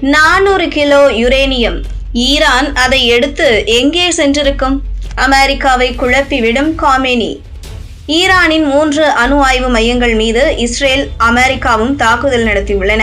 நானூறு kilo uranium. Iran அதை எடுத்து எங்கே சென்றிருக்கும்? அமெரிக்காவை குழப்பிவிடும் காமேனி. ஈரானின் மூன்று அணு ஆய்வு மையங்கள் மீது இஸ்ரேல் அமெரிக்காவும் தாக்குதல் நடத்தியுள்ளன.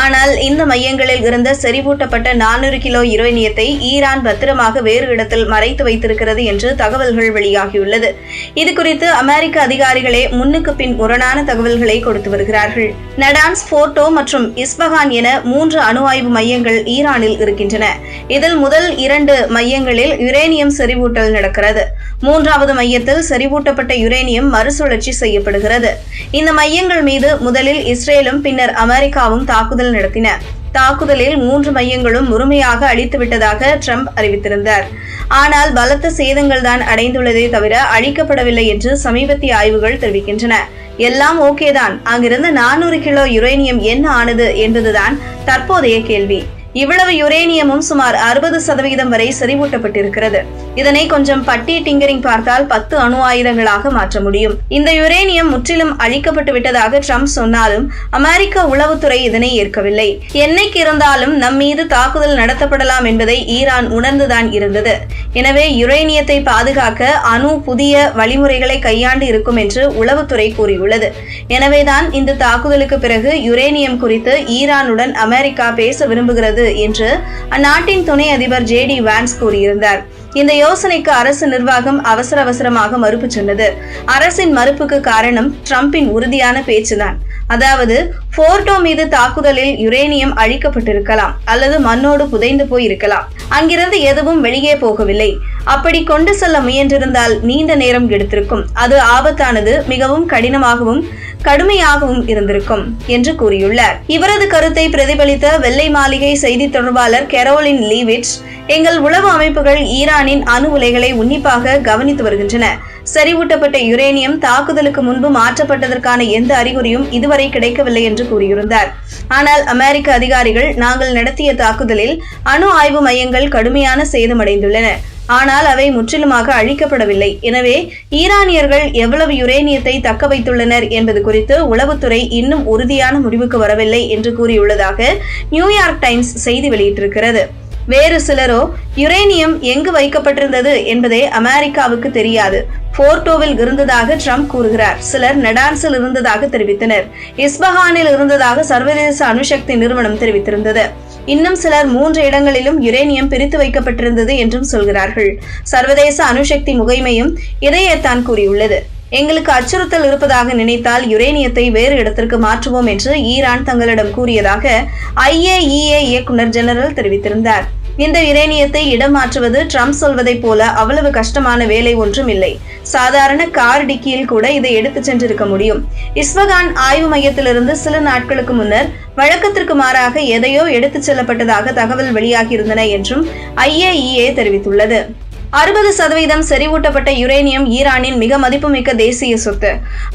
ஆனால் இந்த மையங்களில் இருந்த செறிவூட்டப்பட்ட நானூறு கிலோ யுரேனியத்தை ஈரான் பத்திரமாக வேறு இடத்தில் மறைத்து வைத்திருக்கிறது என்று தகவல்கள் வெளியாகியுள்ளது. இது குறித்து அமெரிக்க அதிகாரிகளே முன்னுக்கு பின் முரணான தகவல்களை கொடுத்து வருகிறார்கள். நடான்ஸ் போர்டோ மற்றும் இஸ்பஹான் என மூன்று அணு ஆய்வு மையங்கள் ஈரானில் இருக்கின்றன. இதில் முதல் இரண்டு மையங்களில் யுரேனியம் செறிவூட்டல் நடக்கிறது. மூன்றாவது மையத்தில் செறிவூட்டப்பட்ட யுரேனியம் மறுசுழற்சி செய்யப்படுகிறது. இந்த மையங்கள் மீது முதலில் இஸ்ரேலும் பின்னர் அமெரிக்காவும் தாக்குதல் நடத்தின. தாக்குதலில் மூன்று மையங்களும் முழுமையாக அழித்துவிட்டதாக ட்ரம்ப் அறிவித்திருந்தார். ஆனால் பலத்த சேதங்கள் தான் அடைந்துள்ளதே தவிர அழிக்கப்படவில்லை என்று சமீபத்திய ஆய்வுகள் தெரிவிக்கின்றன. எல்லாம் ஓகேதான் அங்கிருந்து நானூறு கிலோ யுரேனியம் என்ன ஆனது என்பதுதான் தற்போதைய கேள்வி. இவ்வளவு யுரேனியமும் சுமார் அறுபது சதவிகிதம் வரை செறிவூட்டப்பட்டிருக்கிறது. இதனை கொஞ்சம் பட்டி டிங்கரிங் பார்த்தால் பத்து அணு ஆயுதங்களாக மாற்ற முடியும். இந்த யுரேனியம் முற்றிலும் அழிக்கப்பட்டு விட்டதாக ட்ரம்ப் சொன்னாலும் அமெரிக்க உளவுத்துறை இதனை ஏற்கவில்லை. என்னைக்கு இருந்தாலும் நம் மீது தாக்குதல் நடத்தப்படலாம் என்பதை ஈரான் உணர்ந்துதான் இருந்தது. எனவே யுரேனியத்தை பாதுகாக்க அணு புதிய வழிமுறைகளை கையாண்டு இருக்கும் என்று உளவுத்துறை கூறியுள்ளது. எனவேதான் இந்த தாக்குதலுக்கு பிறகு யுரேனியம் குறித்து ஈரானுடன் அமெரிக்கா பேச விரும்புகிறது என்று அந்நாட்டின் துணை அதிபர் ஜே டி வான்ஸ் கூறியிருந்தார். இந்த யோசனைக்கு அரசு நிர்வாகம் அவசர அவசரமாக மறுப்பு சொன்னது. அரசின் மறுப்புக்கு காரணம் ட்ரம்பின் உறுதியான பேச்சுதான். அதாவது போர்டோ மீது தாக்குதலில் யுரேனியம் அழிக்கப்பட்டிருக்கலாம் அல்லது மண்ணோடு புதைந்து போய் இருக்கலாம். அங்கிருந்து எதுவும் வெளியே போகவில்லை. அப்படி கொண்டு செல்ல முயன்றிருந்தால் நீண்ட நேரம் எடுத்திருக்கும். அது ஆபத்தானது மிகவும் கடினமாகவும் கடுமையாகவும் இருந்திருக்கும் என்று கூறியுள்ளார். இவரது கருத்தை பிரதிபலித்த வெள்ளை மாளிகை செய்தி தொடர்பாளர் கெரோலின் லீவிட்ஸ் எங்கள் உளவு அமைப்புகள் ஈரானின் அணு உலைகளை உன்னிப்பாக கவனித்து வருகின்றன. செறிவூட்டப்பட்ட யுரேனியம் தாக்குதலுக்கு முன்பு மாற்றப்பட்டதற்கான எந்த அறிகுறியும் இதுவரை கிடைக்கவில்லை என்று கூறியிருந்தார். ஆனால் அமெரிக்க அதிகாரிகள் நாங்கள் நடத்திய தாக்குதலில் அணு ஆய்வு மையங்கள் கடுமையான சேதமடைந்துள்ளன. ஆனால் அவை முற்றிலுமாக அழிக்கப்படவில்லை. எனவே ஈரானியர்கள் எவ்வளவு யுரேனியத்தை தக்க வைத்துள்ளனர் என்பது குறித்து உளவுத்துறை இன்னும் உறுதியான முடிவுக்கு வரவில்லை என்று கூறியுள்ளதாக நியூயார்க் டைம்ஸ் செய்தி வெளியிட்டிருக்கிறது. வேறு சிலரோ யுரேனியம் எங்கு வைக்கப்பட்டிருந்தது என்பதே அமெரிக்காவுக்கு தெரியாது. போர்டோவில் இருந்ததாக ட்ரம்ப் கூறுகிறார். சிலர் நடான்ஸில் இருந்ததாக தெரிவித்தனர். இஸ்பஹானில் இருந்ததாக சர்வதேச அணுசக்தி நிறுவனம் தெரிவித்திருந்தது. இன்னும் சிலர் மூன்று இடங்களிலும் யுரேனியம் பிரித்து வைக்கப்பட்டிருந்தது என்றும் சொல்கிறார்கள். சர்வதேச அணுசக்தி முகைமையும் இதையேத்தான் கூறியுள்ளது. எங்களுக்கு அச்சுறுத்தல் இருப்பதாக நினைத்தால் யுரேனியத்தை வேறு இடத்திற்கு மாற்றுவோம் என்று ஈரான் தங்களிடம் கூறியதாக ஐஏஇஏ இயக்குனர் ஜெனரல் தெரிவித்திருந்தார். இந்த யுரேனியத்தை இடம் மாற்றுவது ட்ரம்ப் சொல்வதைப் போல அவ்வளவு கஷ்டமான வேலை ஒன்றும் இல்லை. சாதாரண கார் டிக்கியில் கூட இதை எடுத்துச் சென்றிருக்க முடியும். இஸ்வகான் ஆய்வு மையத்திலிருந்து சில நாட்களுக்கு முன்னர் வழக்கத்திற்கு மாறாக எதையோ எடுத்துச் செல்லப்பட்டதாக தகவல் வெளியாகியிருந்தன என்றும் ஐஏஇஏ தெரிவித்துள்ளது. அறுபது சதவீதம் செறிவூட்டப்பட்ட யுரேனியம் ஈரானின் மிக மதிப்புமிக்க தேசிய சொத்து.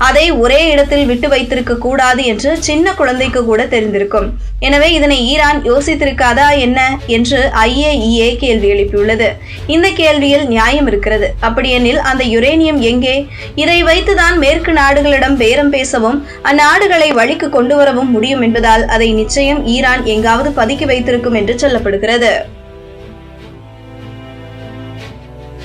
அதை ஒரே இடத்தில் விட்டு வைத்திருக்க கூடாது என்று சின்ன குழந்தைக்கு கூட தெரிந்திருக்கும். எனவே இதனை ஈரான் யோசித்திருக்காதா என்ன என்று ஐஏஇஏ கேள்வி எழுப்பியுள்ளது. இந்த கேள்வியில் நியாயம் இருக்கிறது. அப்படியெனில் அந்த யுரேனியம் எங்கே? இதை வைத்துதான் மேற்கு நாடுகளிடம் பேரம் பேசவும் அந்நாடுகளை வழிக்கு கொண்டு வரவும் முடியும் என்பதால் அதை நிச்சயம் ஈரான் எங்காவது பதுக்கி வைத்திருக்கும் என்று சொல்லப்படுகிறது.